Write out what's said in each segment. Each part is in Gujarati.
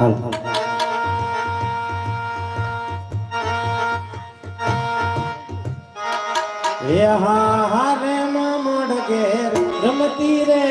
હાલ. એ હા હા રે મોઢ ઘેર રમતી રે.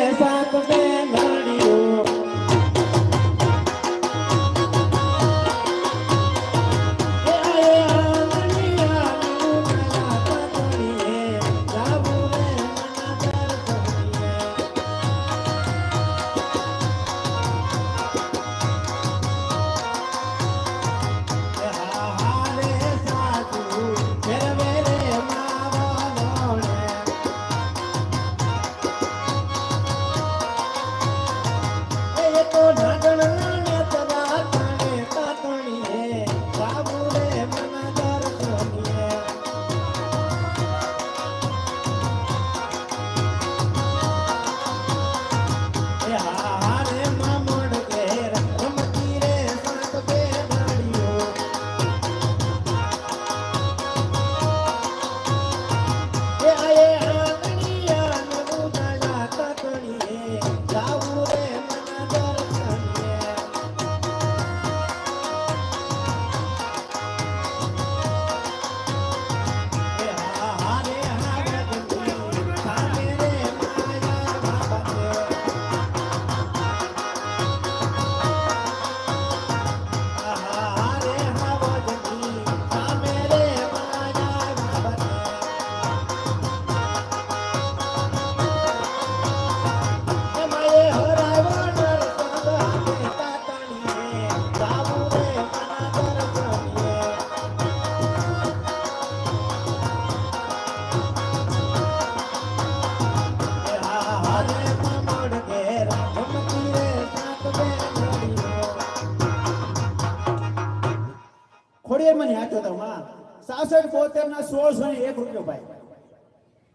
સાસઠ બોતેર ના સોળસો ને એક રૂપિયો ભાઈ.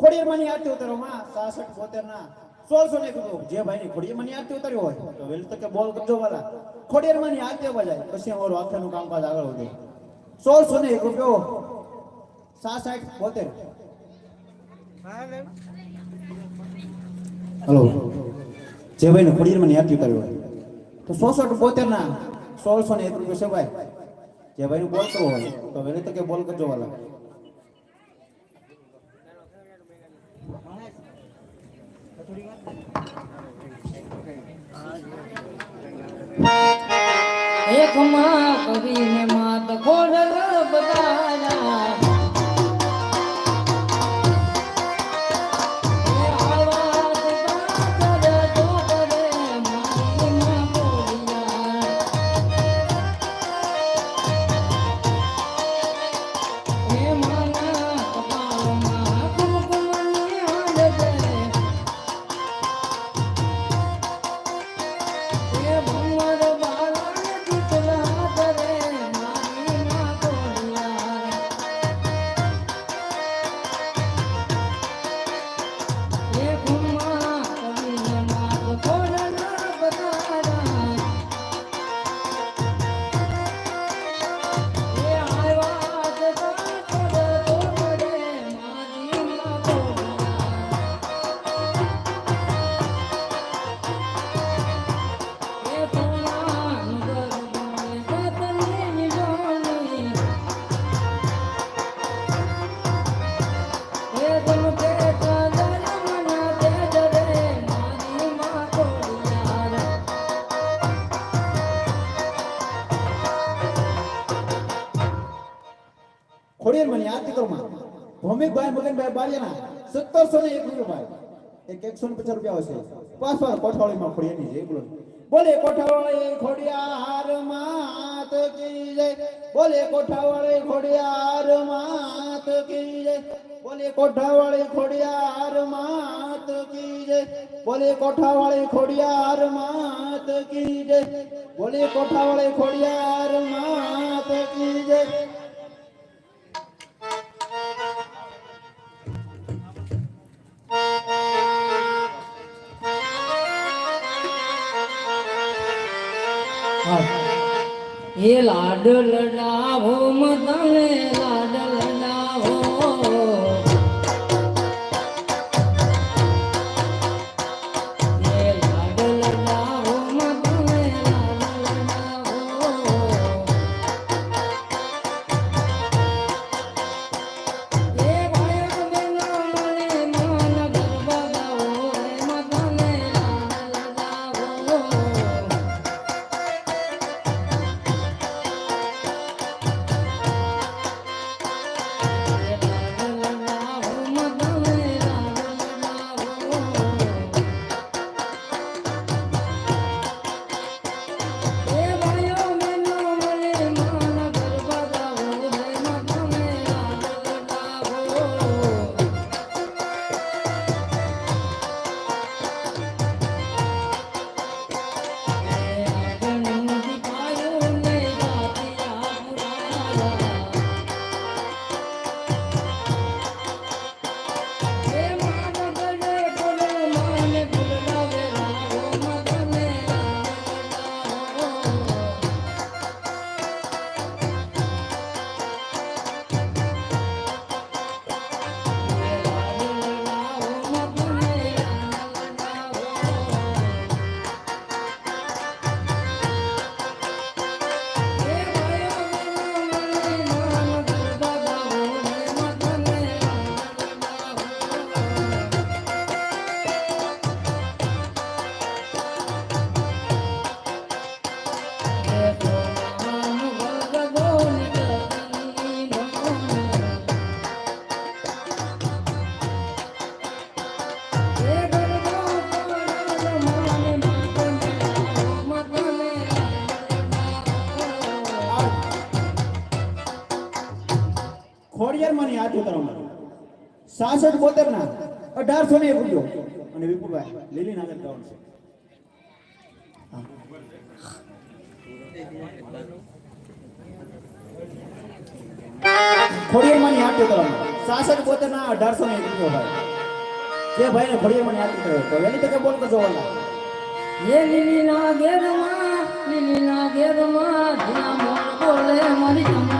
ખોડિયારમાં ની હાથે ઉતારો, માં સાસઠ બોતેર ના સોળસો ને એક રૂપિયો. જે ભાઈ ની ખોડિયારમાં ની હાથે ઉતાર્યો હોય, તો વેલ તકે બોલ કરજો વાલા. ખોડિયારમાં ની હાથે બજાય પછી અમારું આખાનું કામકાજ આગળ વધે. સોળસો ને એક રૂપિયો. સાસઠ બોતેર. હલો. જે ભાઈ ને ખોડિયારમાં ની હાથે ઉતાર્યો હોય, તો સોસઠ બોતેર ના સોળસો ને એક રૂપિયો છે ભાઈ. જે ભાઈ બોલ કરવો હોય, તો વહેલી તકે બોલ કરજો વાલા. એક માં કવિને માત ખોડલ ભૌમિકભાઈ મગનભાઈ બારિયાના સત્તરસો ને એક રૂપિયા એક એકસો ને પચાસ રૂપિયા હશે પાસ પાસ ખોડી એની જય બોલો. બોલે કોઠાવાળી ખોડિયાર માત કી જય. બોલે કોઠાવાળી ખોડિયાર માત કી જય. બોલે કોઠાવાળી ખોડિયાર માત કી જય. બોલે કોઠાવાળી ખોડિયાર માત કી જય. બોલે કોઠાવાળી ખોડિયાર માત એ લાડ લડાવો મતને લાડ સાસઠ બોતેર ના અઢારસો ને રૂપિયો. અને વિપુલભાઈ, લીલી નાગર ગ્રાઉન્ડ છે. ખોડિયારમાં યાદ ઉતારવામાં સાસઠ બોતેર ના અઢારસો ને રૂપિયો ભાઈ. જે ભાઈ ને ખોડિયારમાં યાદ કર્યો તો એની તકે બોલ કરજો વાલા એ લીલીના ઘેરમાં માં ઘેરમાં ધીના મોર બોલે, મારી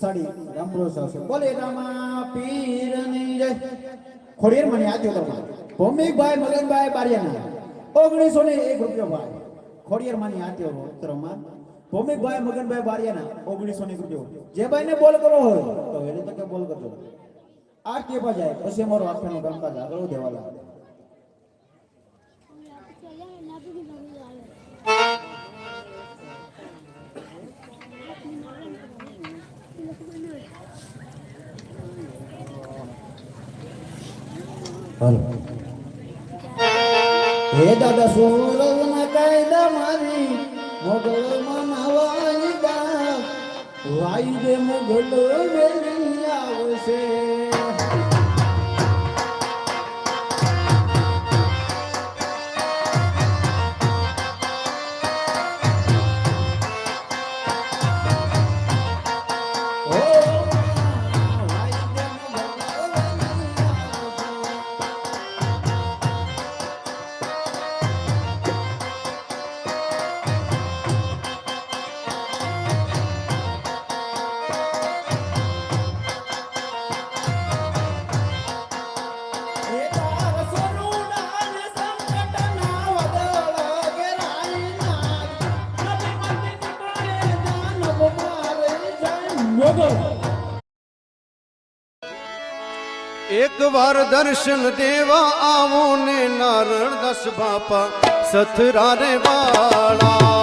સાડી રામરો સાસે. બોલે, રામા પીરની જય ખોડીર મને યાદ ઉતારવામાં ભૌમિકભાઈ મગનભાઈ બારિયાના. ઓગણીસો ને એક રૂપિયો ભાઈ ખોડિયાર મને યાદ ઉત્તરમાં. ભૌમિકભાઈ મગનભાઈ, બારિયાના. ઓગણીસો ને એક રૂપિયો. જે ભાઈને બોલ કરો હોય, તો એને તકે બોલ કરજો. આ કેવા જાય. પછી અમારો આખાનો કામકાજ આગળ દેવાલા હાલો. હે દાદા સુરવના કાયદા મારી મોગલ મનાવાઈ દા વાઈ દે મોગલ વેલી આવશે. વાર દર્શન દેવા આવો ને નારણ દસ બાપા સથરા રે વાળા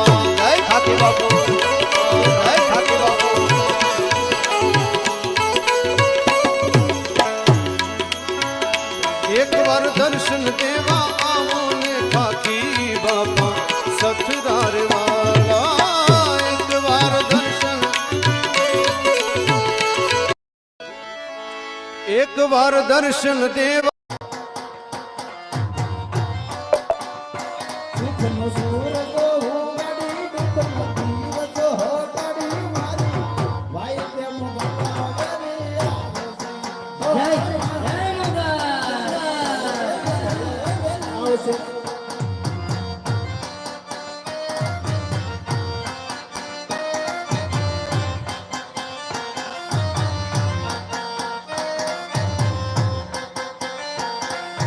એક વાર દર્શન દેવા એક વાર દર્શન દેવા.